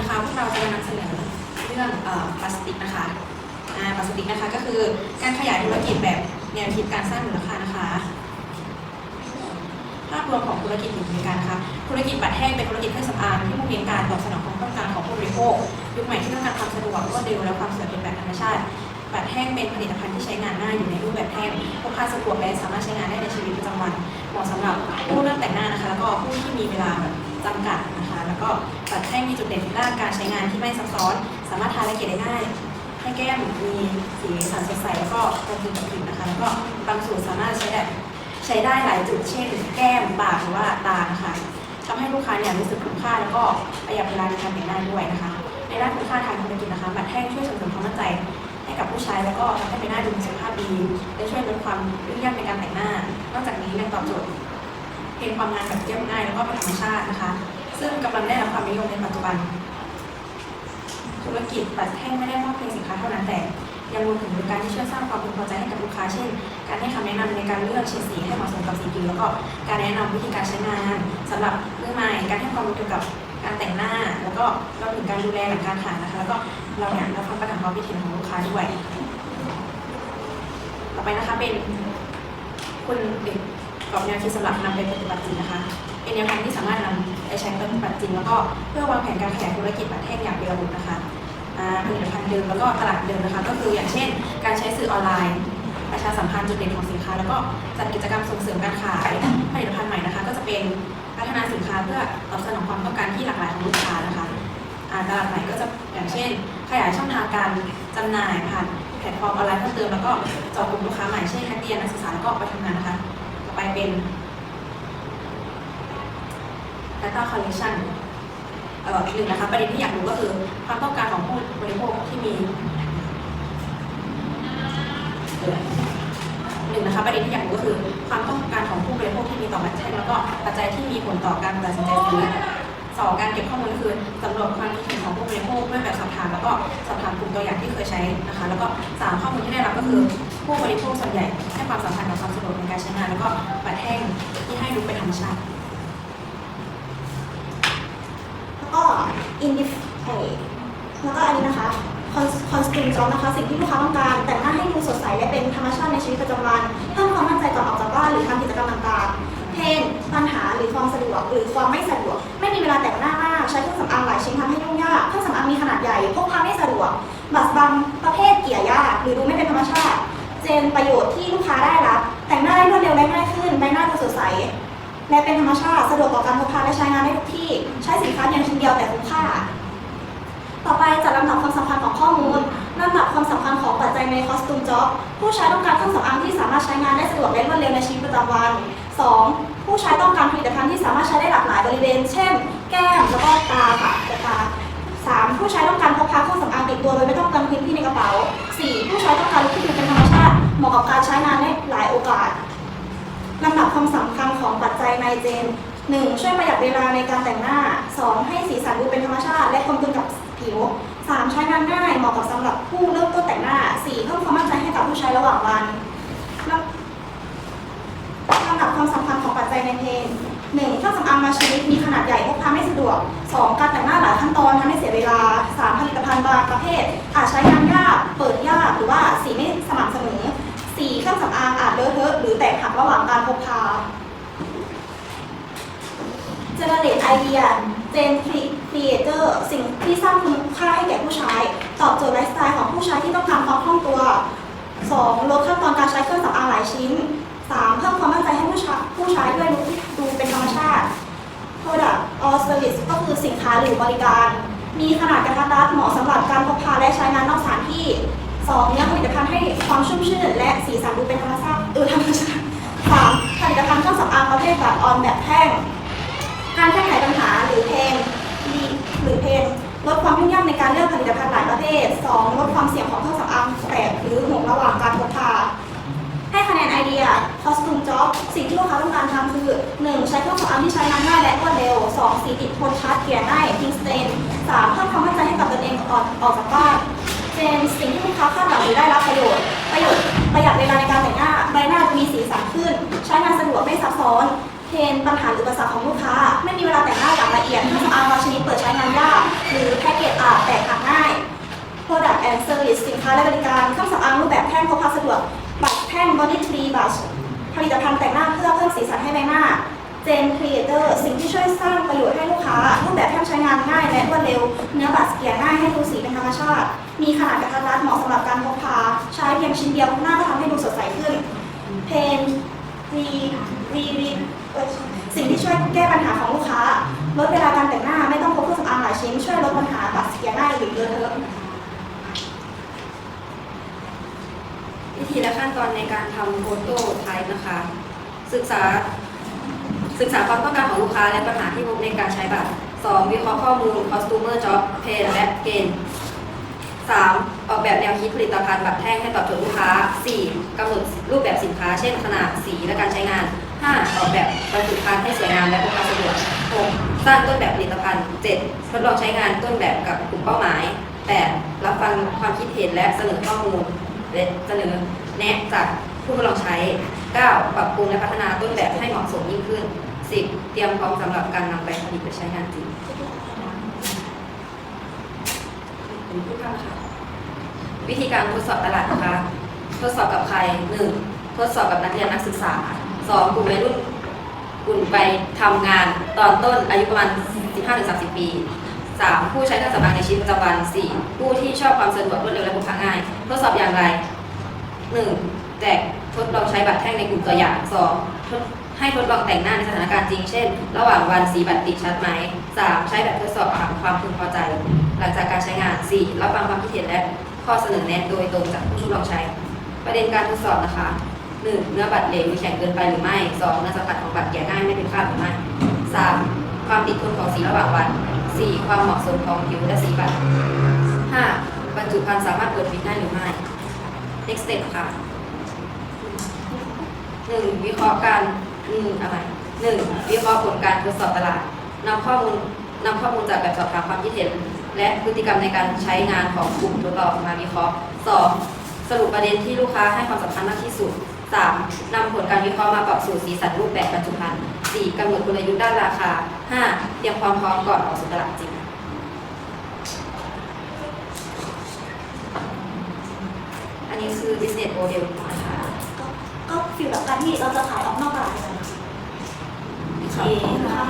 นะคะพวกเราจะนำเสนอเรื่องพลาสติกนะคะพลาสติกนะคะก็คือการขยายธุรกิจแบบแนวคิดการสร้างมูลค่านะคะภาพรวมของธุรกิจอยู่ในการนะคะธุรกิจบัตรแห้งเป็นธุรกิจเครื่องสำอางที่มุ่งเน้นการตอบสนองความต้องการของผู้บริโภคยุคใหม่ที่ต้องการความสะดวกรวดเร็วและความสวยเป็นแบบธรรมชาติบัตรแห้งเป็นผลิตภัณฑ์ที่ใช้งานง่ายอยู่ในรูปแบบแห้งพกพาสะดวกและสามารถใช้งานได้ในชีวิตประจำวันเหมาะสำหรับผู้เริ่มแต่งหน้านะคะแล้วก็ผู้ที่มีเวลาแบบจำกัด ก็บัตรแห้งมีจุดเด่นด้านการใช้งานที่ไม่ซับซ้อน สามารถทาและเกลี่ยได้ง่ายให้แก้มมีสีสันสดใสแล้วก็กลมกลืนกับผิวนะคะ แล้วก็บางสูตรสามารถใช้แบบใช้ได้หลายจุดเช่น แก้มปากหรือว่าตานะคะทำให้ลูกค้าเนี่ยรู้สึกคุ้มค่าแล้วก็ประหยัดเวลาในการแต่งหน้าด้วยนะคะ ในด้านคุณค่าทางธุรกิจนะคะบัตรแห้งช่วยส่งเสริมความมั่นใจให้กับผู้ใช้แล้วก็ทำให้ใบหน้าดูมีสุขภาพดีและช่วยลดความยุ่งยากในการแต่งหน้า นอกจากนี้ยังตอบโจทย์เพลงความงานแบบเรียบง่ายแล้วก็เป็นธรรมชาตินะคะ ซึ่งกำลังได้รับความนิยมในปัจจุบัน ธุรกิจบัตรแห้งไม่ได้มอบเพียงสินค้าเท่านั้นแต่ยังรวมถึงบริการที่ช่วยสร้างความพึงพอใจให้กับลูกค้า เช่น การให้คำแนะนำในการเลือกเฉดสีให้เหมาะสมกับสีผิวแล้วก็การแนะนำวิธีการใช้งานสำหรับมือใหม่ การให้ความรู้เกี่ยวกับการแต่งหน้า แล้วก็เราถึงการดูแลหลังการขายนะคะ แล้วก็เราเนี่ยรับฟังปัญหาความคิดเห็นของลูกค้าด้วย ต่อไปนะคะเป็นคุณเด็กกรอบแนวคิดสำหรับนำไปปฏิบัติจริงนะคะ เป็นแนวทางที่สามารถนำไปใช้ปฏิบัติจริง แล้วก็เพื่อวางแผนการขยายธุรกิจบัตรแท่งอย่างเป็นระบบนะคะผลิตภัณฑ์เดิมแล้วก็ตลาดเดิมนะคะ ก็คืออย่างเช่น การใช้สื่อออนไลน์ ประชาสัมพันธ์จุดเด่นของสินค้า แล้วก็จัดกิจกรรมส่งเสริมการขายผลิตภัณฑ์ใหม่นะคะ ก็จะเป็นพัฒนาสินค้าเพื่อตอบสนองความต้องการที่หลากหลายของลูกค้านะคะตลาดใหม่ก็จะอย่างเช่น ขยายช่องทางการจำหน่ายผ่านแพลตฟอร์มออนไลน์เพิ่มเติมแล้วก็เจาะกลุ่มลูกค้าใหม่เช่นนักเรียนนักศึกษาแล้วก็ไปทำงานนะคะ ต่อไปเป็น Data Collection เอ่อหนึ่งนะคะประเด็นที่อยากรู้ก็คือความต้องการของผู้บริโภคที่มีหนึ่งนะคะประเด็นที่อยากรู้ก็คือความต้องการของผู้บริโภคที่มีต่อบัตรแท่งแล้วก็ปัจจัยที่มีผลต่อการตัดสินใจซื้อสองการเก็บข้อมูลก็คือสำรวจความคิดเห็นของผู้บริโภคด้วยแบบสอบถามแล้วก็สอบถามกลุ่มตัวอย่างที่เคยใช้นะคะ แล้วก็สามข้อมูลที่ได้รับก็คือผู้บริโภคส่วนใหญ่ให้ความสำคัญกับความสะดวกในการใช้งาน แล้วก็บัตรแท่งที่ให้ดูเป็นธรรมชาติ แล้วก็ indif เอแล้วก็อันนี้นะคะ costume job นะคะ สิ่งที่ลูกค้าต้องการ แต่งหน้าให้ดูสดใสและเป็นธรรมชาติในชีวิตประจำวันเพิ่มความมั่นใจก่อนออกจากบ้านหรือทำกิจกรรมต่างๆเพนปัญหาหรือความสะดวก หรือความไม่สะดวก ไม่มีเวลาแต่งหน้ามากใช้เครื่องสำอางหลายชิ้นทำให้ยุ่งยากเครื่องสำอางมีขนาดใหญ่พกพาไม่สะดวกบัตรบางประเภทเกี่ยยากหรือดูไม่เป็นธรรมชาติ เจนประโยชน์ที่ลูกค้าได้รับแต่งหน้าได้รวดเร็วยขึ้น ใบหน้าดูสดใส และเป็นธรรมชาติสะดวกต่อการพกพาและใช้งานได้ทุกที่ ใช้สินค้าเพียงชิ้นเดียวแต่คุ้มค่า ต่อไปจัดลำดับความสำคัญของข้อมูลลำดับความสำคัญของปัจจัยในคอสตูมจ็อบผู้ใช้ต้องการเครื่องสำอางที่สามารถใช้งานได้สะดวกและรวดเร็วในชีวิตประจำวัน 2. ผู้ใช้ต้องการผลิตภัณฑ์ที่สามารถใช้ได้หลากหลายบริเวณ เช่น แก้มแล้วก็ตาค่ะแต่ตา 3. ผู้ใช้ต้องการพกพาเครื่องสำอางติดตัวโดยไม่ต้องเติมพื้นที่ในกระเป๋า 4. ผู้ใช้ต้องการลุคที่ดูเป็นธรรมชาติ เหมาะกับการใช้งานได้หลายโอกาส ลำดับความสำคัญของปัจจัยในเจน 1. ช่วยประหยัดเวลาในการแต่งหน้า 2. ให้สีสันดูเป็นธรรมชาติ และกลมกลืนกับผิว 3. ใช้งานง่ายเหมาะกับสำหรับผู้เริ่มต้นแต่งหน้า 4. เพิ่มความมั่นใจให้กับผู้ใช้ระหว่างวันลำดับความสำคัญของปัจจัยในเพลง 1. เครื่องสำอางมาชนิดมีขนาดใหญ่พกพาไม่สะดวก 2. การแต่งหน้าหลายขั้นตอนทำให้เสียเวลา 3. ผลิตภัณฑ์บางประเภท อาจใช้งานยาก เปิดยากหรือว่าสีไม่สม่ำเสมอ ระหว่างการพกพา Generate Idea Gen Creator สิ่งที่สร้างคุณค่าให้แก่ผู้ใช้ ตอบโจทย์ไลฟ์สไตล์ของผู้ใช้ที่ต้องการความคล่องตัว 2. ลดขั้นตอนการใช้เครื่องสำอางหลายชิ้น 3. เพิ่มความมั่นใจให้ผู้ใช้ผู้ใช้ด้วยดูเป็นธรรมชาติ Product or Service ก็คือสินค้าหรือบริการ มีขนาดกระทัดรัดเหมาะสำหรับการพกพาและใช้งานนอกสถานที่ 2. เนื้อผลิตภัณฑ์ให้ความชุ่มชื่นและสีสันดูเป็นธรรมชาติเออธรรมชาติ 3. ผลิตภัณฑ์เครื่องสำอางป รแบบออนแบบแท่ง การแก้ไขปัญหาหรือเพนดีหรือเพนลดความยุ่งยากในการเลือกผลิตภัณฑ์หลายประเภท 2. ลดความเสี่ยงของเครื่องสำอางแตกหรือหกระหว่างการพกพาให้คะแนนไอเดีย costume job สิ่งที่ลูกค้าต้องการทำคือ 1. ใช้เครื่องสำอางที่ใช้งานง่ายและรวดเร็ว 2. สีติดทนชัดเกลี่ยง่ายทิ้งสเตน 3. เพิ่มความมั่นใจให้กับตนเองก่อนออกจากบ้านเจนสิ่งที่ลูกค้าคาดหวังหรือได้รับประโยชน์ประโยชน์ประหยัดเวลาในการแต่งหน้าใบหน้าดูมีสีสันขึ้น ใช้งานสะดวกไม่ซับซ้อน เพนปัญหาหรือภาษาของลูกค้า ไม่มีเวลาแต่งหน้าอย่างละเอียดเครื่องสำอางบางชนิดเปิดใช้งานยากหรือแพ็กเกจอาจแตกหักง่าย Product and Service สินค้าและบริการเครื่องสำอางรูปแบบแท่งพกพาสะดวกบัตรแท่ง Body Tree บัตรผลิตภัณฑ์แต่งหน้าเพื่อเพิ่มสีสันให้ใบหน้าเจนครีเอเตอร์สิ่งที่ช่วยสร้างประโยชน์ให้ลูกค้า รูปแบบแท่งใช้งานง่ายและรวดเร็ว เนื้อบัตรเกลี่ยง่ายให้ดูสีเป็นธรรมชาติ มีขนาดกระทัดรัดเหมาะสำหรับการพกพา ใช้เพียงชิ้นเดียวหน้าก็ทำให้ดูสดใสขึ้นเพนรีรีรี สิ่งที่ช่วยแก้ปัญหาของลูกค้าลดเวลาการแต่งหน้าไม่ต้องพกเครื่องสำอางหลายชิ้นช่วยลดปัญหาบัตรเสียง่ายหรือเลอะเทอะวิธีและขั้นตอนในการทำโฟโต้ไทป์นะคะ ศึกษาศึกษาความต้องการของลูกค้าและปัญหาที่พบในการใช้บัตร 2. วิเคราะห์ข้อมูล customer job pain และ gain 3. ออกแบบแนวคิดผลิตภัณฑ์บัตรแท่งให้ตอบโจทย์ลูกค้า 4. กำหนดรูปแบบสินค้า เช่นขนาดสีและการใช้งาน 5. ออกแบบบรรจุภัณฑ์ให้สวยงามและพกพาสะดวก 6. สร้างต้นแบบผลิตภัณฑ์ 7. ทดลองใช้งานต้นแบบกับกลุ่มเป้าหมาย 8. รับฟังความคิดเห็นและเสนอข้อมูลและเสนอแนะจากผู้ทดลองใช้ 9. ปรับปรุงและพัฒนาต้นแบบให้เหมาะสมยิ่งขึ้น 10. เตรียมพร้อมสำหรับการนำไปผลิตและใช้งานจริงวิธีการทดสอบตลาดนะคะ ทดสอบกับใคร 1. ทดสอบกับนักเรียนนักศึกษา 2. กลุ่มวัยรุ่นกลุ่มไปทำงานตอนต้นอายุประมาณ 15-30 ปี 3. ผู้ใช้เครื่องสำอางในชีวิตประจำวัน 4. ผู้ที่ชอบความสะดวกรวดเร็วและพกพาง่าย ทดสอบอย่างไร 1. แจกทดลองใช้บัตรแท่งในกลุ่มตัวอย่าง 2. ทดให้ทดลองแต่งหน้าในสถานการณ์จริง เช่น ระหว่างวันสีบัตรติดชัดไหม 3. ใช้แบบทดสอบถามความพึงพอใจ หลังจากการใช้งาน 4. รับฟังความคิดเห็นและข้อเสนอแนะโดยตรงจากผู้ทดลองใช้ ประเด็นการทดสอบนะคะ 1. เนื้อบัตรเหลวหรือแข็งเกินไปหรือไม่ 2. เนื้อสัมผัสของบัตรแก่ง่ายไม่เป็นคราบหรือไม่ 3. ความติดทนของสีระหว่างวัน 4. ความเหมาะสมของผิวและสีบัตร 5. บรรจุภัณฑ์สามารถเปิดปิดได้หรือไม่ next step ค่ะหนึ่งวิเคราะห์การอืมอะไรหนึ่งวิเคราะห์ผลการทดสอบตลาดนำข้อมูลนำข้อมูลจากแบบสอบถามความคิดเห็น และพฤติกรรมในการใช้งานของกลุ่มทดลองมาวิเคราะห์สองสรุปประเด็นที่ลูกค้าให้ความสำคัญมากที่สุด สามนำผลการวิเคราะห์มาปรับสู่สีสันรูปแบบปัจจุบันสี่กำหนดกลยุทธ์ด้านราคาห้าเตรียมความพร้อมก่อนออกสู่ตลาดจริงอันนี้คือ business model นะคะก็ก็ฟีลแบบการที่เราจะขายออกนอกตลาดเลยนะค่ะเองค่ะ